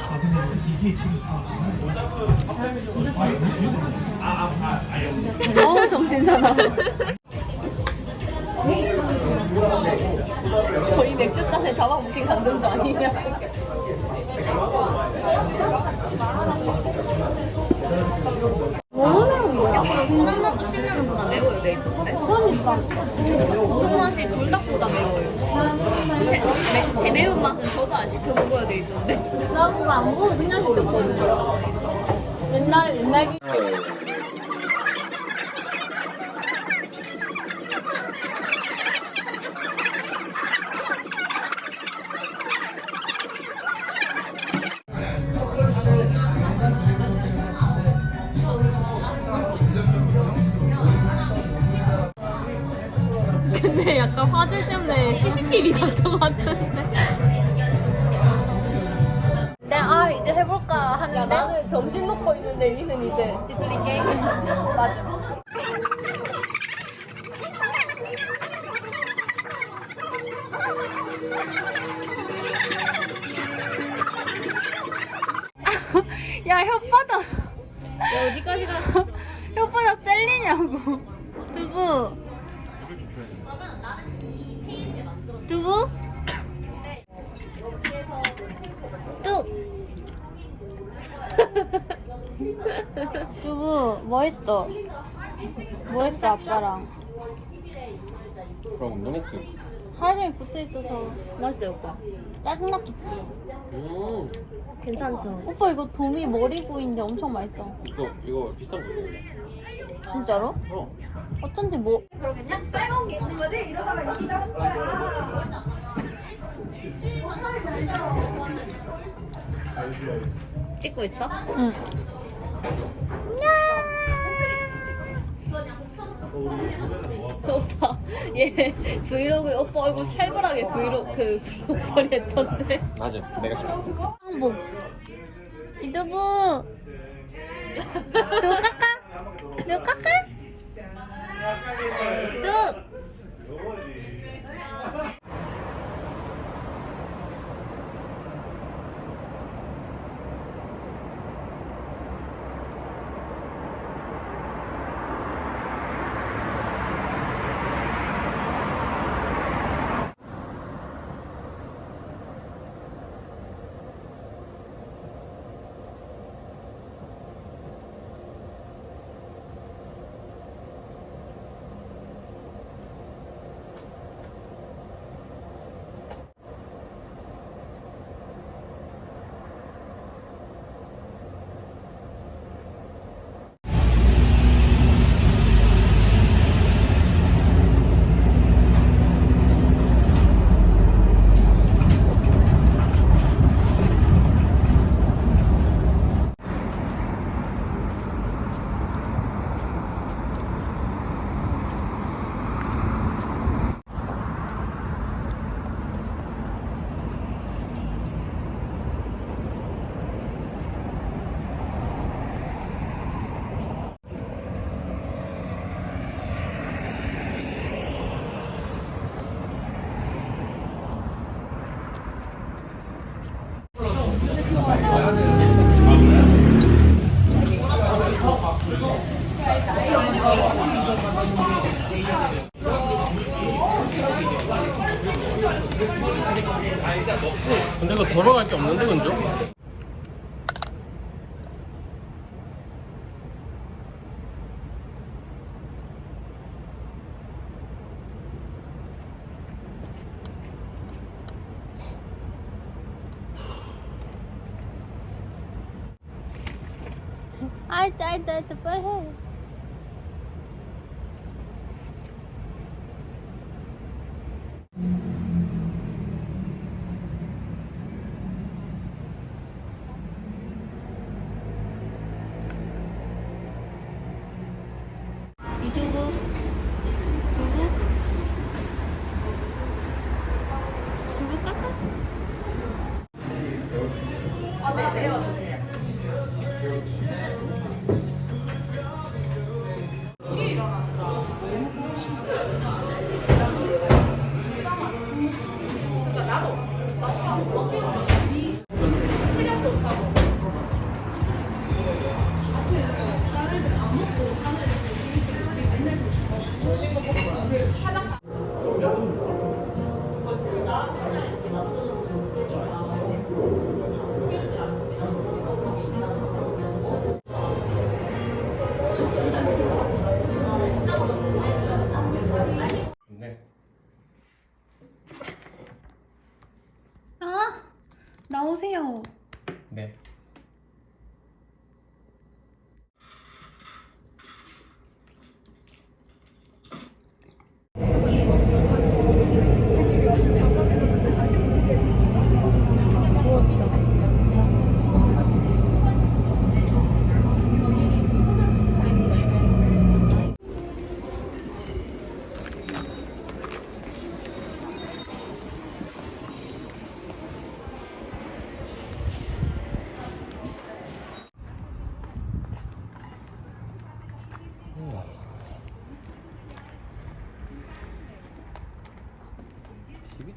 아 근데 이게 지금 다 어 정신 사나. 거의 맥주 잔에 잡아먹힌 강금주 아니냐. 매워요. 새, 매, 새 매운 맛은 저도 안 시켜 먹어야 돼 있던데. 나 그거 안 보면 그냥 시켰거든. 옛날 옛날 근데 약간 화질 때문에 CCTV 같은 것 같은데. 네, 아 이제 해볼까 야, 하는데. 나는 점심 먹고 있는데 니는 이제 찌들린 게임. 맞아. 야 혓바닥 야 어디까지 가? 혓바닥 잘리냐고 두부 두부 뚝 두부 뭐 했어? 뭐 했어 아빠랑 그럼 운동했지. 하루 종일 붙어 있어서 맛있어요 오빠. 짜증났겠지 음, 괜찮죠? 오빠 이거 도미 머리구이인데 엄청 맛있어 이거 이거 비싼 거. 진짜로? 어. 어쩐지 뭐 찍고 있어? 응. 오빠 얘 브이로그에 오빠 얼굴 살벌하게 브이로그 그 목소리 했던데. 맞아. 내가 시켰어. 항복 이두부 누 까까 누 까까 누 근데 이거 돌아갈 게 없는데 근죠?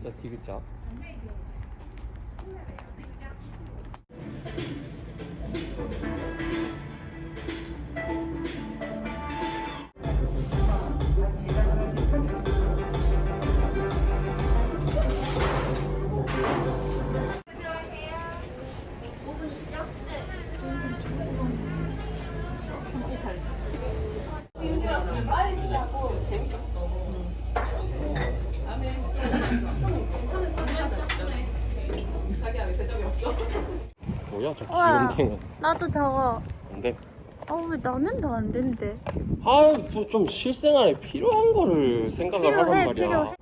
자, 디귿자. 뭐야, 저 우와. 귀염탱은. 나도 저거. 안 돼. 어, 왜 나는 더안 된대? 아, 뭐 좀 실생활에 필요한 거를 생각을 필요해, 하란 말이야. 필요해.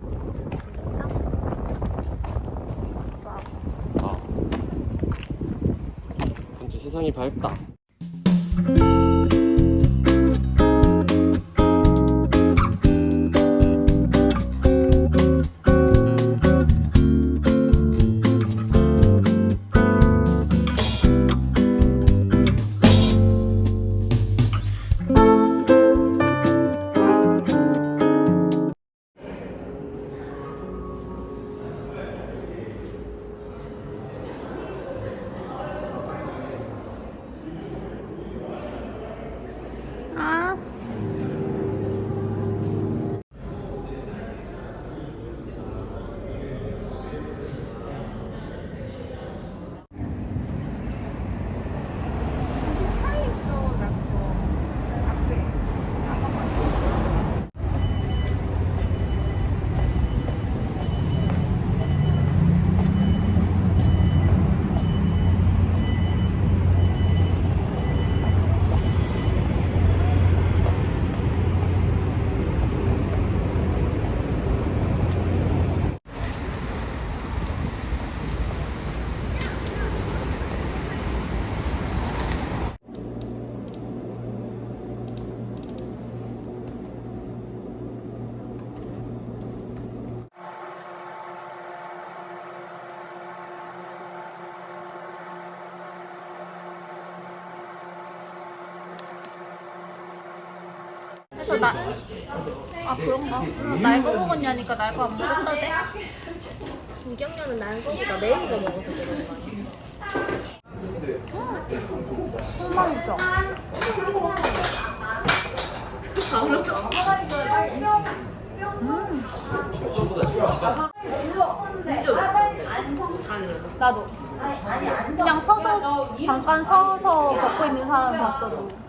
아. 진짜 세상이 밝다. 그래서 나, 아, 그런가? 날거 먹었냐니까 날거 안 먹었다대? 김경련은 난 거보다 매운 거 먹어서 그런 거 아니야? 술맛이죠? 나도. 그냥 서서, 잠깐 서서 먹고 있는 사람 봤어도.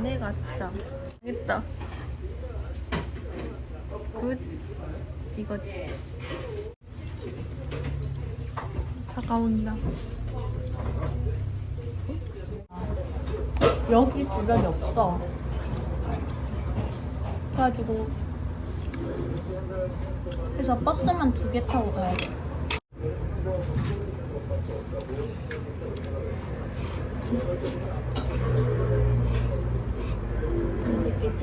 안에가 진짜 있다. 굿 이거지. 다가온다. 여기 주변이 없어. 그래가지고 그래서 버스만 두 개 타고 가야 돼.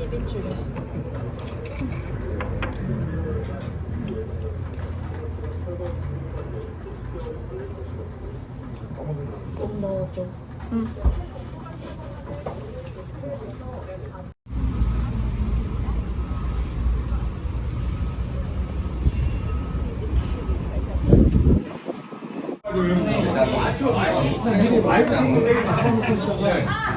출연. 좀 넣어줘 응. 감사합니다.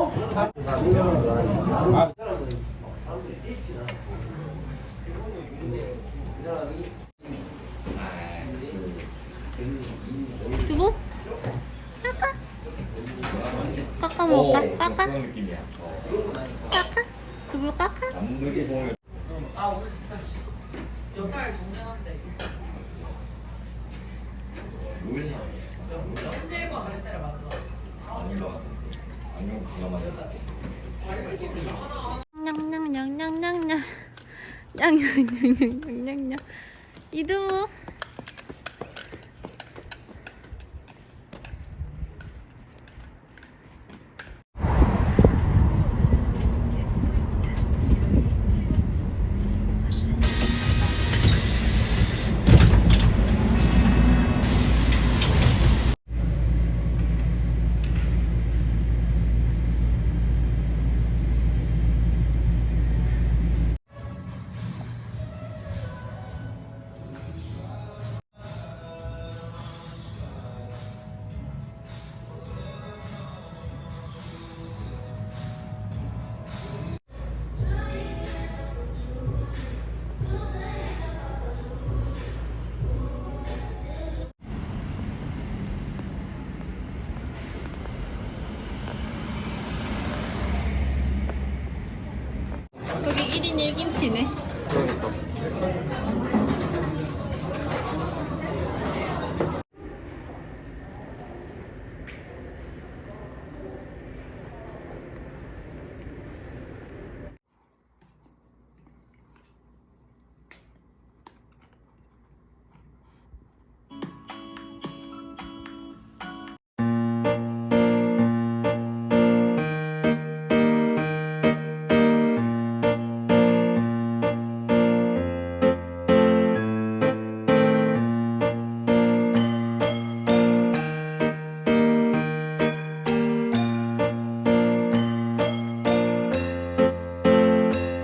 두부? 까까? 까까 먹을까? 까까? 까까? 두부 까까? 냥냥냥냥냥냥 냥냥냥냥냥냥. 이두부 1인 1김치네. 그러니까